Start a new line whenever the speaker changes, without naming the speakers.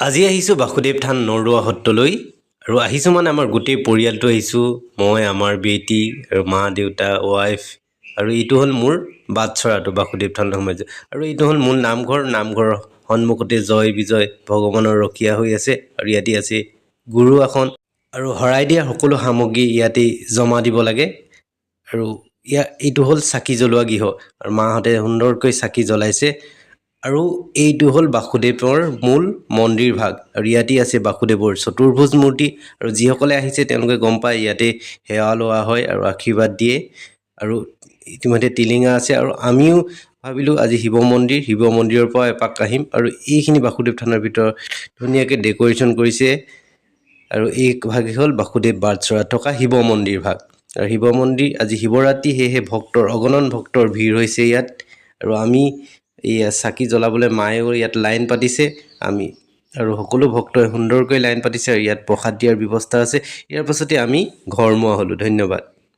আজি আহিছোঁ বাসুদেৱ থান নৰোৱা সত্ৰলৈ আৰু আহিছোঁ মানে আমাৰ গোটেই পৰিয়ালটো আহিছোঁ মই আমাৰ বেটি আৰু মা দেউতা ৱাইফ আৰু এইটো হ'ল মোৰ বাটচৰাটো বাসুদেৱ থান সাম্ৰাজ্য আৰু এইটো হ'ল মূল নামঘৰ নামঘৰৰ সন্মুখতে জয় বিজয় ভগৱানৰ ৰখীয়া হৈ আছে আৰু ইয়াতে আছে গুৰু আসন আৰু শৰাই দিয়া সকলো সামগ্ৰী ইয়াতেই জমা দিব লাগে আৰু ইয়াত এইটো হ'ল চাকি জ্বলোৱা গৃহ আৰু মাহঁতে সুন্দৰকৈ চাকি জ্বলাইছে আৰু এইটো হ'ল বাসুদেৱৰ মূল মন্দিৰ ভাগ। আৰু ইয়াতেই আছে বাসুদেৱৰ চতুৰ্ভুজ মূৰ্তি। আৰু যিসকলে আহিছে তেওঁলোকে গম পায় ইয়াতে সেৱা লোৱা হয় আৰু আশীৰ্বাদ দিয়ে। আৰু ইতিমধ্যে টিলিঙা আছে আৰু আমিও ভাবিলোঁ আজি শিৱ মন্দিৰ শিৱ মন্দিৰৰ পৰা এপাক আহিম। আৰু এইখিনি বাসুদেৱ থানৰ ভিতৰত ধুনীয়াকৈ ডেক'ৰেশ্যন কৰিছে। আৰু এই ভাগেই হ'ল বাসুদেৱ বাটচৰাত থকা শিৱ মন্দিৰ ভাগ। আৰু শিৱ মন্দিৰ আজি শিৱৰাত্ৰি সেয়েহে ভক্তৰ অগণন ভক্তৰ ভিৰ হৈছে ইয়াত। আৰু আমি এইয়া চাকি জ্বলাবলৈ মায়েও ইয়াত লাইন পাতিছে আমি আৰু সকলো ভক্তই সুন্দৰকৈ লাইন পাতিছে আৰু ইয়াত প্ৰসাদ দিয়াৰ ব্যৱস্থা আছে। ইয়াৰ পাছতে আমি ঘৰমুৱা হ'লোঁ ধন্যবাদ।